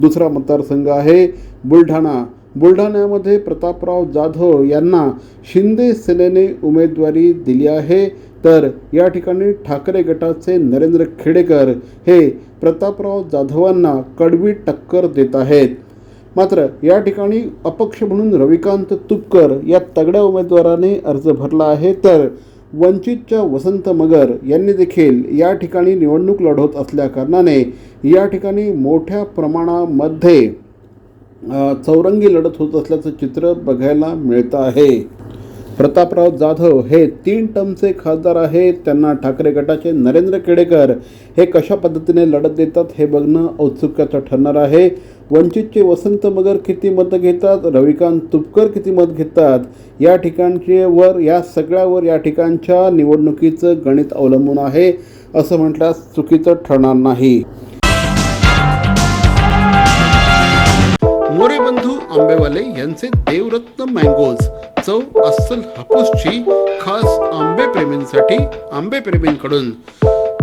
दुसरा मतदारसंघ आहे बुलढाणा. बुलढाण्यामध्ये प्रतापराव जाधव यांना शिंदे सेनेने उमेदवारी दिली आहे. तर या ठिकाणी ठाकरे गटाचे नरेंद्र खेडेकर हे प्रतापराव जाधवांना कडवी टक्कर देत आहेत. मात्र या ठिकाणी अपक्ष म्हणून रविकांत तुपकर या तगड्या उमेदवाराने अर्ज भरला आहे. तर वंचितच्या वसंत मगर यांनी देखील या ठिकाणी निवडणूक लढवत असल्याकारणाने या ठिकाणी मोठ्या प्रमाणामध्ये चौरंगी लढत होत असल्याचं चित्र बघायला मिळतं आहे. प्रतापराव जाधव हे तीन टर्मचे खासदार आहेत. त्यांना ठाकरे गटाचे नरेंद्र केडेकर हे कशा पद्धतीने लढत देतात हे बघणं औत्सुक्याचं ठरणार आहे. वंचितचे वसंत मगर किती मतं घेतात? रविकांत तुपकर किती मत घेतात? या ठिकाणचे वर या सगळ्यावर या ठिकाणच्या निवडणुकीचं गणित अवलंबून आहे असं म्हटल्यास चुकीचं ठरणार नाही. मोरे बंधू आंबेवाले यांचे देवरत्न मँगोज. चव अस्सल हापूसची खास आंबे प्रेमींसाठी आंबे प्रेमींकडून